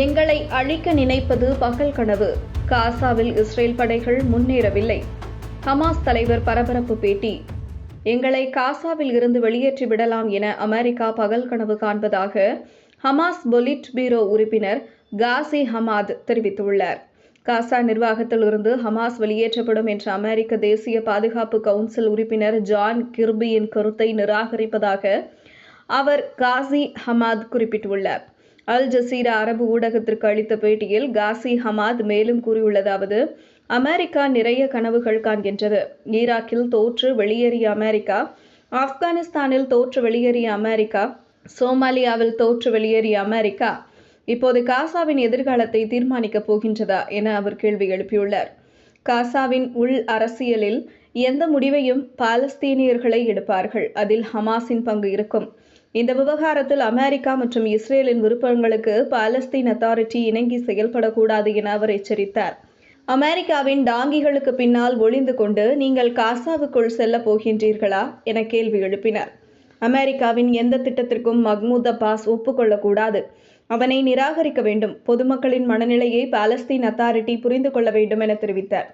எங்களை அழிக்க நினைப்பது பகல் கனவு. காசாவில் இஸ்ரேல் படைகள் முன்னேறவில்லை. ஹமாஸ் தலைவர் பரபரப்பு பேட்டி. எங்களை காசாவில் இருந்து வெளியேற்றி விடலாம் என அமெரிக்கா பகல் கனவு காண்பதாக ஹமாஸ் பொலிட் பீரோ உறுப்பினர் காசி ஹமாத் தெரிவித்துள்ளார். காசா நிர்வாகத்தில் இருந்து ஹமாஸ் வெளியேற்றப்படும் என்ற அமெரிக்க தேசிய பாதுகாப்பு கவுன்சில் உறுப்பினர் ஜான் கிர்பியின் கருத்தை நிராகரிப்பதாக அவர் காசி ஹமாத் குறிப்பிட்டுள்ளார். அல் ஜசீரா அரபு ஊடகத்திற்கு அளித்த பேட்டியில் காசி ஹமாத் மேலும் கூறியுள்ளதாவது அமெரிக்கா நிறைய கனவுகள் காண்கின்றது. ஈராக்கில் தோற்று வெளியேறிய அமெரிக்கா ஆப்கானிஸ்தானில் தோற்று வெளியேறிய அமெரிக்கா சோமாலியாவில் தோற்று வெளியேறிய அமெரிக்கா இப்போது காசாவின் எதிர்காலத்தை தீர்மானிக்கப் போகின்றதா என அவர் கேள்வி எழுப்பியுள்ளார். காசாவின் உள் அரசியலில் எந்த முடிவையும் பாலஸ்தீனியர்களை எடுப்பார்கள். அதில் ஹமாஸின் பங்கு இருக்கும். இந்த விவகாரத்தில் அமெரிக்கா மற்றும் இஸ்ரேலின் விருப்பங்களுக்கு பாலஸ்தீன் அத்தாரிட்டி இணங்கி செயல்படக்கூடாது என அவர் எச்சரித்தார். அமெரிக்காவின் டாங்கிகளுக்கு பின்னால் ஒளிந்து கொண்டு நீங்கள் காசாவுக்குள் செல்ல போகின்றீர்களா என கேள்வி எழுப்பினார். அமெரிக்காவின் எந்த திட்டத்திற்கும் மஹ்மூத் அப்பாஸ் ஒப்புக்கொள்ளக்கூடாது அவனை நிராகரிக்க வேண்டும். பொதுமக்களின் மனநிலையை பாலஸ்தீன் அத்தாரிட்டி புரிந்து கொள்ள வேண்டும் என தெரிவித்தார்.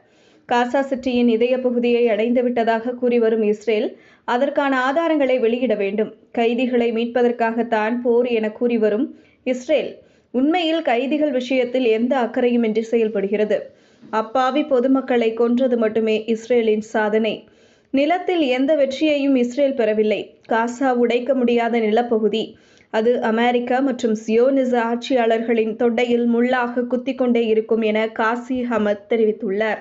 காசா சிட்டியின் இதய பகுதியை அடைந்துவிட்டதாக கூறி வரும் இஸ்ரேல் அதற்கான ஆதாரங்களை வெளியிட வேண்டும். கைதிகளை மீட்பதற்காகத்தான் போர் என கூறி வரும் இஸ்ரேல். உண்மையில் கைதிகள் விஷயத்தில் எந்த அக்கறையுமின்றி செயல்படுகிறது. அப்பாவி பொதுமக்களை கொன்றது மட்டுமே இஸ்ரேலின் சாதனை. நிலத்தில் எந்த வெற்றியையும் இஸ்ரேல் பெறவில்லை. காசா உடைக்க முடியாத நிலப்பகுதி. அது அமெரிக்கா மற்றும் சியோனிச ஆட்சியாளர்களின் தொண்டையில் முள்ளாக குத்திக் கொண்டே இருக்கும் என காசி ஹமத் தெரிவித்துள்ளார்.